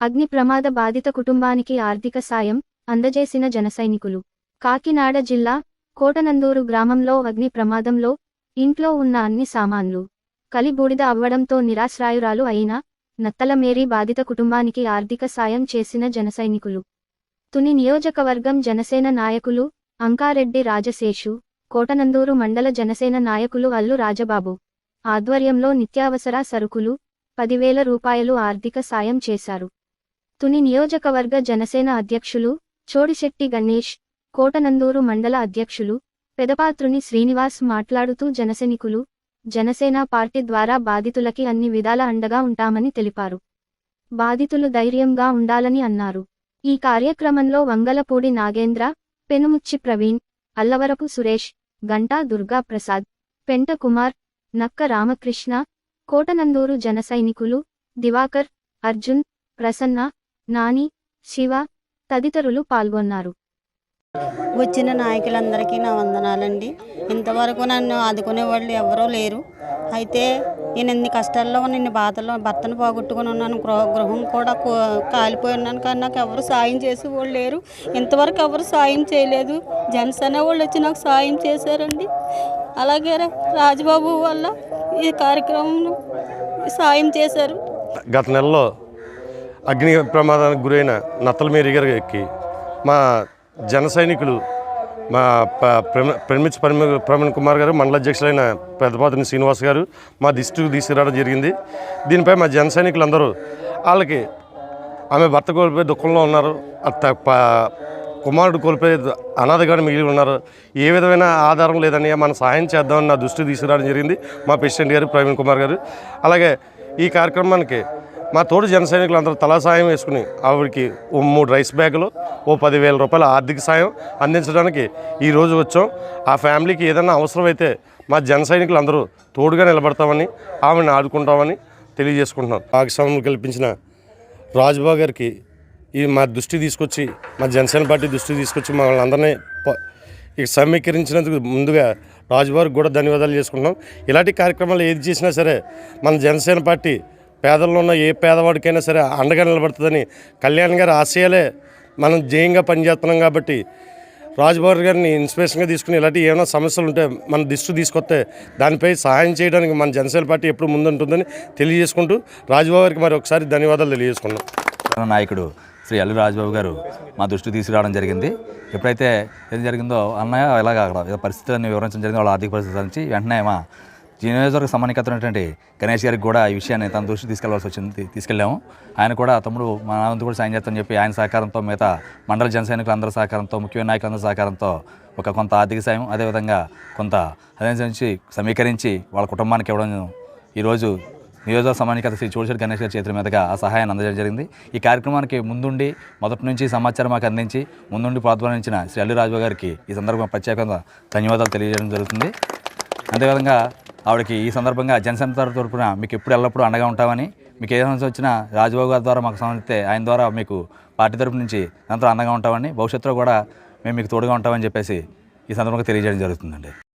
అగ్ని ప్రమాద బాధిత కుటుంబానికి ఆర్థిక సాయం అందజేసిన జనసైనికులు. కాకినాడ జిల్లా కోటనందూరు గ్రామంలో అగ్ని ప్రమాదంలో ఇంట్లో ఉన్న అన్ని సామాన్లు కలిబూడిద అవ్వడంతో నిరాశ్రాయురాలు అయిన నత్తల మేరీ బాధిత కుటుంబానికి ఆర్థిక సాయం చేసిన జనసైనికులు. తుని నియోజకవర్గం జనసేన నాయకులు అంకారెడ్డి రాజశేషు కోటనందూరు మండల జనసేన నాయకులు అల్లు రాజబాబు ఆధ్వర్యంలో నిత్యావసర సరుకులు పదివేల రూపాయలు ఆర్థిక సాయం చేశారు. తుని నియోజకవర్గ జనసేన అధ్యక్షులు చోడిశెట్టి గణేష్ కోటనందూరు మండల అధ్యక్షులు పెదపాత్రుని శ్రీనివాస్ మాట్లాడుతూ జనసైనికులు జనసేన పార్టీ ద్వారా బాధితులకి అన్ని విధాల అండగా ఉంటామని తెలిపారు. బాధితులు ధైర్యంగా ఉండాలని అన్నారు. ఈ కార్యక్రమంలో వంగలపూడి నాగేంద్ర పెనుముచ్చి ప్రవీణ్ అల్లవరపు సురేష్ గంటా దుర్గా ప్రసాద్ పెంట కుమార్ నక్క రామకృష్ణ కోటనందూరు జనసైనికులు దివాకర్ అర్జున్ ప్రసన్న నాని శివ తదితరులు పాల్గొన్నారు. వచ్చిన నాయకులందరికీ నా వందనాలండి. ఇంతవరకు నన్ను ఆదుకునే వాళ్ళు ఎవరూ లేరు. అయితే నేను ఎన్ని కష్టాల్లో నిన్ను బాధల్లో భర్తను పోగొట్టుకుని ఉన్నాను గృహ గృహం కూడా కాలిపోయి ఉన్నాను. కానీ నాకు ఎవరు సాయం చేసే వాళ్ళు లేరు. ఇంతవరకు ఎవరు సాయం చేయలేదు. జనసేన వాళ్ళు వచ్చి నాకు సాయం చేశారండి. అలాగే రాజబాబు వల్ల ఈ కార్యక్రమం సాయం చేశారు. గత నెలలో అగ్ని ప్రమాదానికి గురైన నత్తలమేరి ఎక్కి మా జన సైనికులు మా ప- ప్రమ- ప్రమిచ్ ప్రమ- కుమార్ గారు మండల అధ్యక్షులైన పెద్దపాతిని శ్రీనివాస్ గారు మా దిష్టికి తీసుకురావడం జరిగింది. దీనిపై మా జన సైనికులందరూ వాళ్ళకి ఆమె భర్త కోల్పోయి దుఃఖంలో ఉన్నారు. అత్త కుమారుడు కోల్పోయి అనాథగాడు మిగిలి ఉన్నారు. ఏ విధమైన ఆధారం లేదని మనం సహాయం చేద్దామని నా దృష్టికి తీసుకురావడం జరిగింది మా ప్రెసిడెంట్ గారు ప్రవీణ్ కుమార్ గారు. అలాగే ఈ కార్యక్రమానికి మా తోడు జన సైనికులు అందరూ తలా సాయం వేసుకుని ఆవిడకి ఓ మూడు రైస్ బ్యాగులు ఓ పదివేల రూపాయల ఆర్థిక సాయం అందించడానికి ఈ రోజు వచ్చాం. ఆ ఫ్యామిలీకి ఏదైనా అవసరమైతే మా జన సైనికులు అందరూ తోడుగా నిలబడతామని ఆవిడని ఆడుకుంటామని తెలియజేసుకుంటున్నాం. పాకిస్తాన్ కల్పించిన రాజుబాబు గారికి ఈ మా దృష్టి తీసుకొచ్చి మా జనసేన పార్టీ దృష్టి తీసుకొచ్చి మమ్మల్ని అందరినీ ప- ఇక సమీకరించినందుకు ముందుగా రాజుబాబుకి కూడా ధన్యవాదాలు చేసుకుంటున్నాం. ఇలాంటి కార్యక్రమాలు ఏది చేసినా సరే మన జనసేన పార్టీ పేదల్లో ఉన్న ఏ పేదవాడికైనా సరే అండగా నిలబడుతుందని కళ్యాణ్ గారి ఆశయాలే మనం జయంగా పనిచేస్తున్నాం కాబట్టి రాజుబాబు గారిని ఇన్స్పిరేషన్గా తీసుకుని ఇలాంటి ఏమైనా సమస్యలు ఉంటే మన దృష్టి తీసుకొస్తే దానిపై సహాయం చేయడానికి మన జనసేన పార్టీ ఎప్పుడు ముందుంటుందని తెలియజేసుకుంటూ రాజుబాబు గారికి మరి ఒకసారి ధన్యవాదాలు తెలియజేసుకున్నాం నాయకుడు శ్రీ అల్లు రాజబాబు గారు మా దృష్టికి తీసుకురావడం జరిగింది. ఎప్పుడైతే ఏం జరిగిందో అన్నయ్య ఇలాగ అక్కడ ఏదో పరిస్థితులను వివరించడం జరిగింది వాళ్ళ ఆర్థిక పరిస్థితి నుంచి వెంటనే మా నియోజకవర్గ సంబంధికమైనటువంటి గణేష్ గారికి కూడా ఈ విషయాన్ని తన దృష్టి తీసుకెళ్ళాల్సి వచ్చింది తీసుకెళ్ళాము. ఆయన కూడా తమ్ముడు మా నాన్నతో కూడా సాయం చేస్తామని చెప్పి ఆయన సహకారంతో మిగతా మండల జన సైనికులందరి సహకారంతో ముఖ్యమైన నాయకులందరి సహకారంతో ఒక కొంత ఆర్థిక సాయం అదేవిధంగా కొంత అదే నుంచి సమీకరించి వాళ్ళ కుటుంబానికి ఇవ్వడం ఈరోజు నియోజక సమానికత శ్రీ చోడిశెట్టి గణేష్ గారి చేతుల మీదుగా ఆ సహాయాన్ని అందజేయడం జరిగింది. ఈ కార్యక్రమానికి ముందుండి మొదటి నుంచి సమాచారం మాకు అందించి ముందుండి ప్రాధ్వానించిన శ్రీ అల్లు రాజు గారికి ఈ సందర్భంగా ప్రత్యేకంగా ధన్యవాదాలు తెలియజేయడం జరుగుతుంది. అదేవిధంగా ఆవిడకి ఈ సందర్భంగా జనసేన తరపున మీకు ఎప్పుడు ఎల్లప్పుడూ అండగా ఉంటామని మీకు ఏ సమస్య వచ్చినా రాజబాబు గారి ద్వారా మాకు సంబంధిస్తే ఆయన ద్వారా మీకు పార్టీ తరపు నుంచి అంతా అండగా ఉంటామని భవిష్యత్తులో కూడా మేము మీకు తోడుగా ఉంటామని చెప్పేసి ఈ సందర్భంగా తెలియజేయడం జరుగుతుందండి.